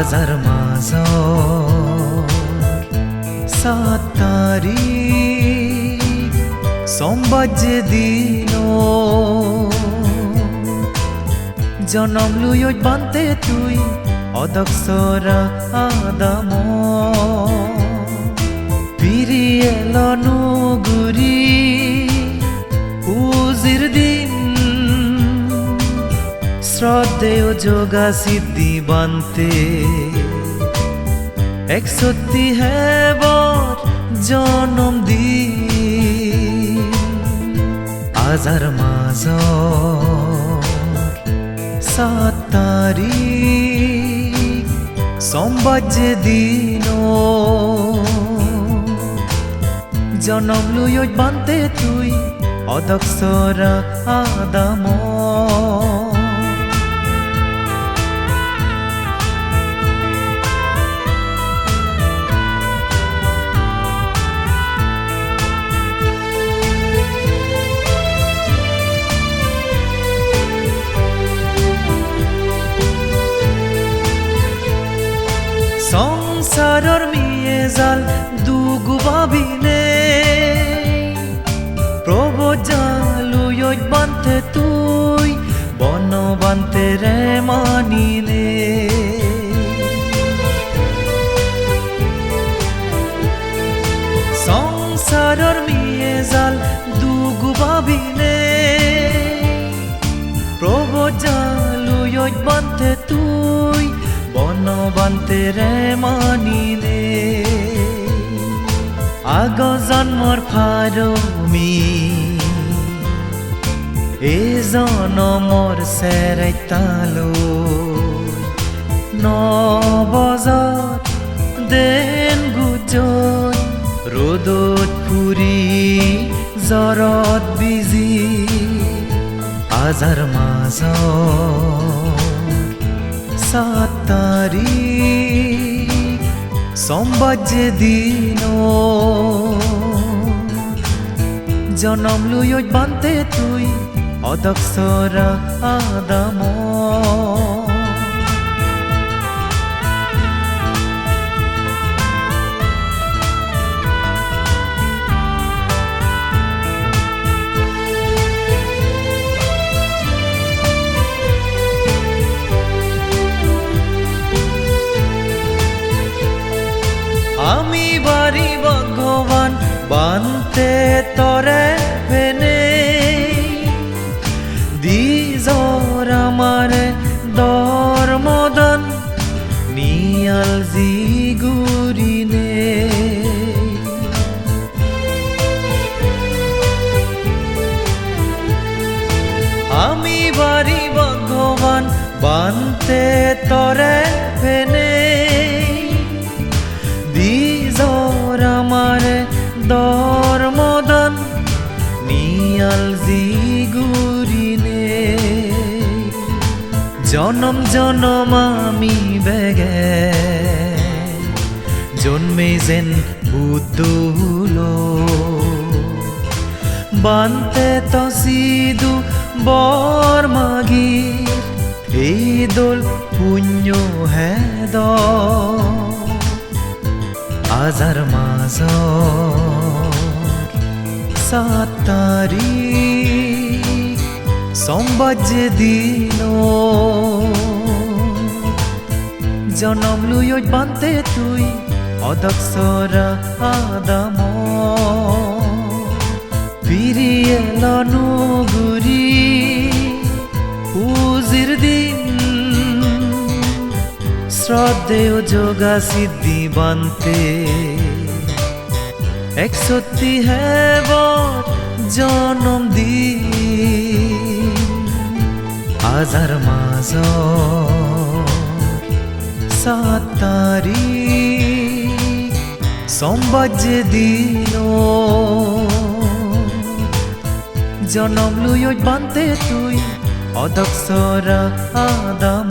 আজার মাজ সাত তারিখ সোমবার দিন জনম লুই বান্তে তুই অদক্ষরা আদাম শ্রদ্ধেয় যোগা সিদ্ধি বানতে। এক সত্যি হেবর জনম দি আজার মাজ সাত তারিখ দিন। জনম লুই বানতে তুই অদক্ষরা আদাম সংসারর মিয়ে জাল দুগু ভাবিনে প্রভু জালুই বানতে তুই, বন বানতে রে মানিনে সংসারর মিয়ে জাল দুগু ভাবিনে প্রভু জালুই বানতে তুই বানতে রে মানিলে। আগ জন্মর ফারমি এ জনমর সেরাই তালো। নবজত দেন গুজন রোদত ফুরি জরত বিজি। আজার মাজত সাত তারিখ দিন জনম লুই বান্তে তুই অদক্ষরা আদাম। আমি বাড়ি ভগবান বানতে তরে ফেনে। দিজর আমার দর মদন নিয়াল জিগুরিনে আমি বাড়ি ভগবান বানতে তরে ফেনে। জনম জনম আমি বেগে। জন্মে যেন বুদ্ধুলো বানতে তো সিদু বর মাগি এই দোল পুণ্য হেদ। আজার মাজ সাত তারিখ। সোমবার দিন জনম লুই বানতে তুই, অদক্ষরা আদাম। ফিরিয়ে লনু গুরি উজির দিন। শ্রদ্ধেয় যোগা সিদ্ধি বানতে। এক সত্যি হেবর জনম দিন। আজার মাজ সাত তারিখ সোমবার যে জনম লুই বান্ধে তুই অদক্ষরা আদাম